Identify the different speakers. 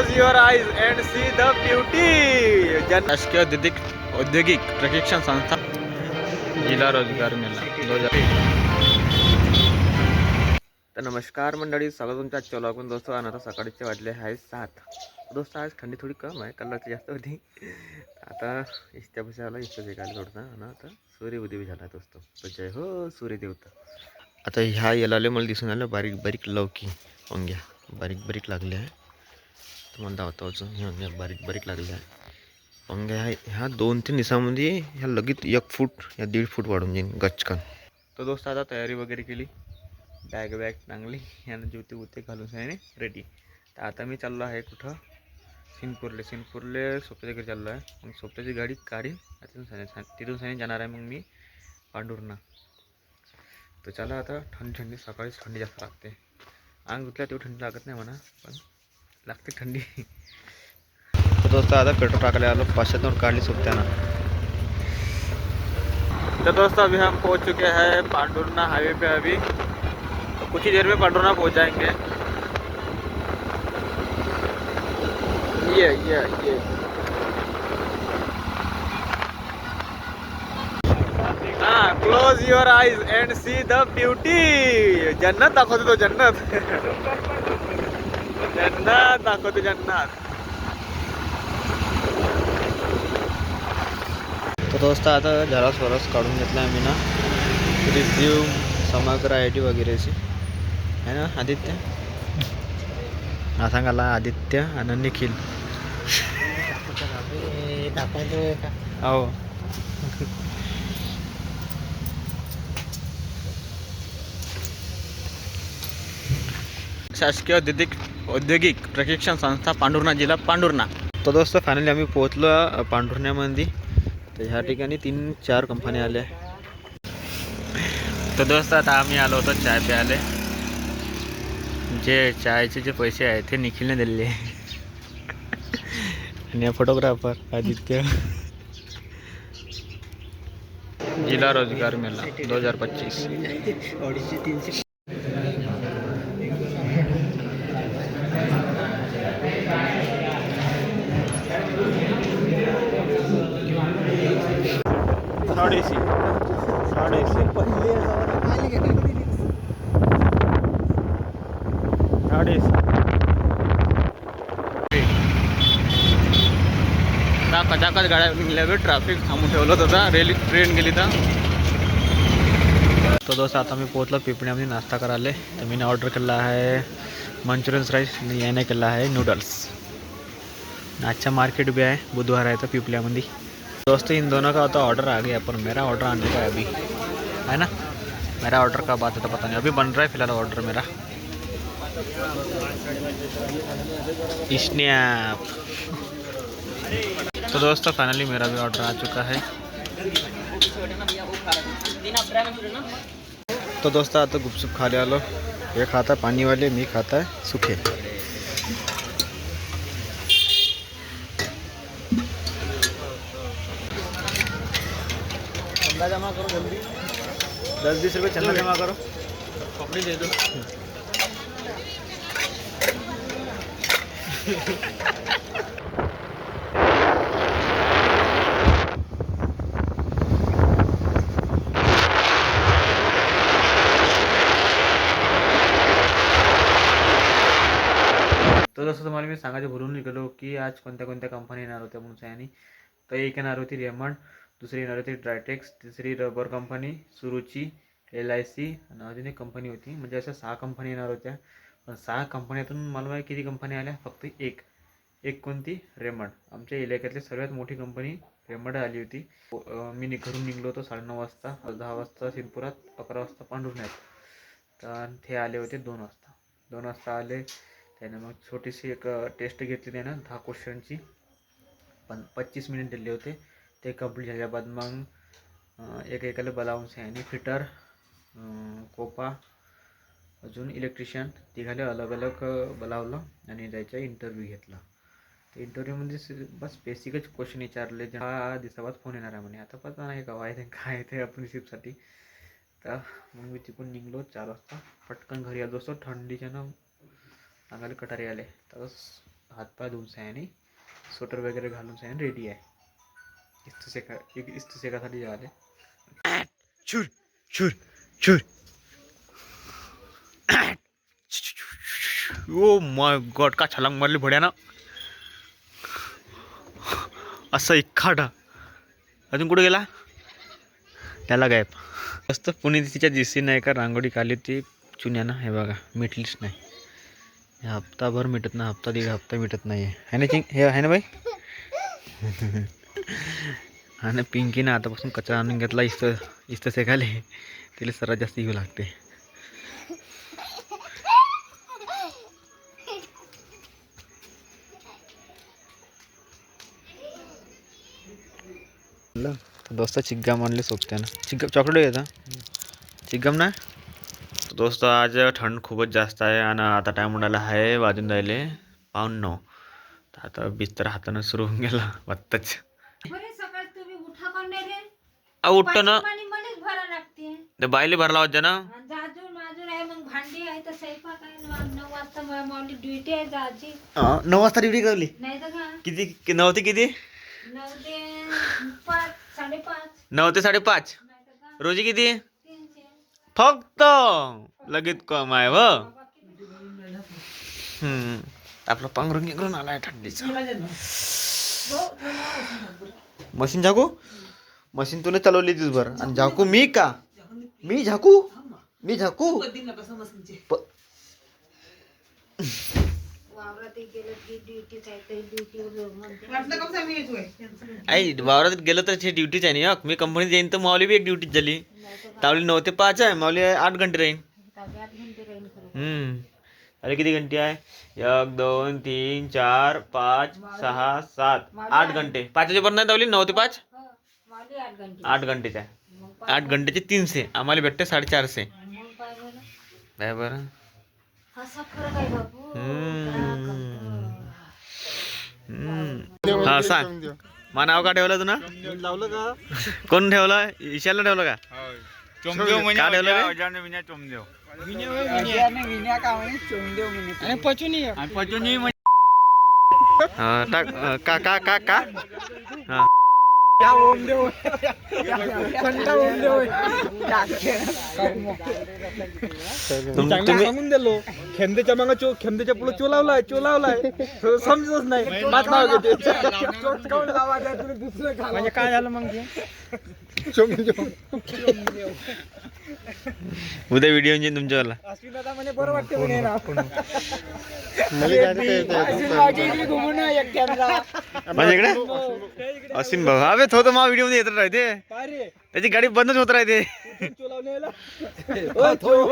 Speaker 1: Close your eyes and see the beauty. जन शासकीय औद्योगिक औद्योगिक प्रशिक्षण संस्था जिल्हा रोजगार मेला तर नमस्कार मंडळी स्वागत तुमच्या आजच्या व्लॉगमध्ये दोस्तो आणि आता सकाळचे वाजले आहे सात. दोस्त आज थंडी थोडी कम आहे कल्लाची जास्त होती. आता इष्ट्या पैसे आला इष्ट वेगायला थोडसा. आणि आता सूर्योदय झाला दोस्तो. तो जय हो सूर्यदेवता. आता ह्या येलाले मला दिसून आलं बारीक बारीक लवकी वांग्या बारीक बारीक लागले आहे. तुम्हाला धावतो अजून. म्हणजे बारीक बारीक लागले आहे. वांग्या ह्या ह्या दोन तीन दिवसामध्ये ह्या लगेच एक फूट या दीड फूट वाढून जाईन गचकन तर दोस्त आता तयारी वगैरे केली. बॅग बॅग चांगली यानं जुते उते घालून आहे रेडी तर आता मी चाललो आहे कुठं? सिनपूरले सिनपूरले सोप्याच्या घरी चाललो आहे. मग सोप्याची गाडी काढीन. तिथून साने तिथून साने जाणार आहे मग मी पांडुरणा तर चला आता थंडी थंडी सकाळीच थंडी जास्त लागते. अंग धुतल्या तेवढी थंडी लागत नाही म्हणा पण लागते थंडी तो दोस्त आता पेट्रोल टाकायला आलो पाचशे काढली सोबत्यानं तो दोस्तों अभी हम पहुँच चुके हैं पांडुरना हाईवे पे अभी। तो कुछ ही देर में पांडुरना पहुँच जाएँगे। ये ये ये। हाँ close your eyes and see the beauty जन्नत दाखवतो तो जन्नत। जन्नत दाखवतो जन्नत तर दोस्त आता झरास वरस काढून घेतला आम्ही ना. रिझ्यूम समग्र आय टी वगैरेची. आहे ना आदित्य? हा सांगाला आदित्य आणि निखिल. हो. शासकीय औद्योगिक औद्योगिक प्रशिक्षण संस्था पांडुरणा जिल्हा पांडुरणा तो दोस्त फायनली आम्ही पोहोचलो पांढुरण्यामध्ये. तर ह्या ठिकाणी तीन चार कंपन्या आल्या. तर दोस्त आता आम्ही आलो होतो चाय प्यायले. जे चायचे जे पैसे आहेत ते निखिलने दिलेले. आणि हा फोटोग्राफर आदित्य. जिल्हा रोजगार मेला दोन हजार पच्चीस. साडेशे साडेशी साडेशी आता कचाकच गाड्या निघल्या वेळ ट्रॅफिक थांबून ठेवलं होतं रेल ट्रेन गेली तर. तो दोस्त आता मी पोहोचलो पिपण्यामध्ये नाश्ता करायला. तर मी ऑर्डर केला आहे मंचुरियन राईस आणि याने केला आहे नूडल्स आजच्या मार्केट बी आहे बुधवार आहे तर पिपल्यामध्ये. दोस्तों, इन दोनों का तो ऑर्डर आ गया, पर मेरा ऑर्डर आने का है अभी। है ना? मेरा ऑर्डर का बात है तो पता नहीं, अभी बन रहा है फ़िलहाल ऑर्डर मेरा। स्नैप तो दोस्तों फाइनली मेरा भी ऑर्डर आ चुका है। तो दोस्तों आ तो गुपचुप खा लिया लो। ये खाता है, पानी वाले, मी खाता है, सूखे। चंदा जमा करो जल्दी। दस बीस रुपये चंदा जमा करो। पकड़ी दे दो। तर जसं तुम्हाला मी सांगायचं भरून निघालो की आज कोणत्या कोणत्या कंपनी येणार होत्या म्हणून आणि तर एक येणार होती रेमंड. दुसरी येणार होती ड्रायटेक्स तिसरी rubber company Suruchi L I C आणि अजून एक कंपनी होती. म्हणजे अशा सहा कंपनी येणार होत्या. पण सहा कंपन्यातून मला माहिती किती कंपनी आल्या? फक्त एक. एक कोणती? रेमंड. आमच्या इलाक्यातली सर्वात मोठी कंपनी रेमंड आली होती. मी नि- घरून निघलो होतो साडेनऊ वाजता. दहा वाजता सिंपुरात अकरा वाजता पांढरुण्यात तर ते आले होते दोन वाजता. दोन वाजता आले. त्याने मग छोटीशी एक टेस्ट घेतली त्यानं दहा क्वेश्चनची पण पच्चीस मिनिट दिले होते. ते कंप्लीट झाल्या बाद मग अं, एक एकाला बोलावून आणि फिटर कोपा अजून इलेक्ट्रिशियन तिघाले अलग अलग बोलावलं आणि त्याचा इंटरव्ह्यू घेतला. तर इंटरव्ह्यूमध्ये बस बेसिकच क्वेश्चन विचारले. जे हा दिवसाबाद फोन येणार आहे म्हणे. आता पता नाही का वाय ते काय ते आपण रिसिप्टसाठी तर मग मी तिकडून निघलो चार वाजता. पटकन घरी आलो. असतो थंडीच्या ना अंगाला कटारी आले. तर हातपाय धुवून आणि स्वेटर वगैरे घालून सयानी रेडी आहे. इस्त सेका एक इस्त सेकासाठी आले छुर छुर छुर। ओ माय गॉड का छलांग मारली भड्यानं। असं इखाडा. अजून कुठे गेला? त्याला गायब. मस्त पुणे तिच्या दिसी नाही का? रांगोळी काली ती चुन्यानं. हे बघा मिटलीच नाही. हप्ताभर मिटत नाही हप्ता दीड हप्ता मिटत नाही आहे ना चिंग? हे आहे ना बाई? आणि पिंकीनं आतापासून कचरा आणून घेतला इस्त इस्त सेकाले तिला सर्वात जास्त येऊ लागते. दोस्त चिग्गाम आणले सोबत्यानं. चिग्गाम चॉकलेट येतं चिग्गाम ना? दोस्त आज थंड खूपच जास्त आहे आणि आता टाईम उडाला आहे वाजून जायले पाऊन नऊ. आता बिस्तर हातानं सुरू होऊन गेला वाटतच. उठतो ना. बायले भरला होता ना.
Speaker 2: नऊ वाजता ड्युटी
Speaker 1: करली?
Speaker 2: नाही तर का?
Speaker 1: किती कि- नऊ ते किती?
Speaker 2: नऊ ते पाच साडेपाच.
Speaker 1: रोजी किती? फक्त. लगेच कम आहे व हम्म. आपला पांघरून गिंगरून आलाय थंडीचा. मशीन झाकू? मशीन तुला चालवली दिसभर आणि झाकू मी का? मी झाकू? मी झाकू?
Speaker 2: वावरात गेलं तर
Speaker 1: आई वावरात गेलं तर ड्युटीच आहे ना मी कंपनीत जाईन तर माऊली बी एक ड्युटीच झाली. तावली नऊ ते पाच आहे माऊली आठ घंटे राहीन. हम्म. अरे किती घंटे आहे? एक दोन तीन चार पाच सहा सात. आठ घंटे. पाचच्या पर्यंत नाही तावली नऊ ते पाच?
Speaker 2: हो माऊली आठ घंटे.
Speaker 1: आठ घंटेचे तीनशे. आम्हाला भेटते साडेचारशे.
Speaker 2: काय बरं.
Speaker 1: हा सांग. मा नाव का ठेवलं तू ना
Speaker 3: लावलं का?
Speaker 1: कोण ठेवलं? ईशाला ठेवलं का? का ठेवलं रे? हा, टाक का का का का हा. तुम- तुम्ही
Speaker 3: सांगून दिलो. खेमदेच्या मागं चो खेमदेच्या पुढे चो लावलाय चो लावलाय. तो समजतच नाही. माझ नाव घेते चोच काहून लावायचा? तुम्ही दुसरं घाला. म्हणजे काय झालं मग
Speaker 1: उद्या व्हिडिओ येईन तुमच्यावाला
Speaker 3: अश्विन दादा म्हणे बरं वाटते म्हणे ना अश्विन भाऊच्या इकडे घुमून ना एकट्यानं
Speaker 1: माझ्या इकडे असीम भाऊ अबे तो तर मा व्हिडिओमध्ये येत राहते त्याची गाडी बंदच होत राहते
Speaker 3: तो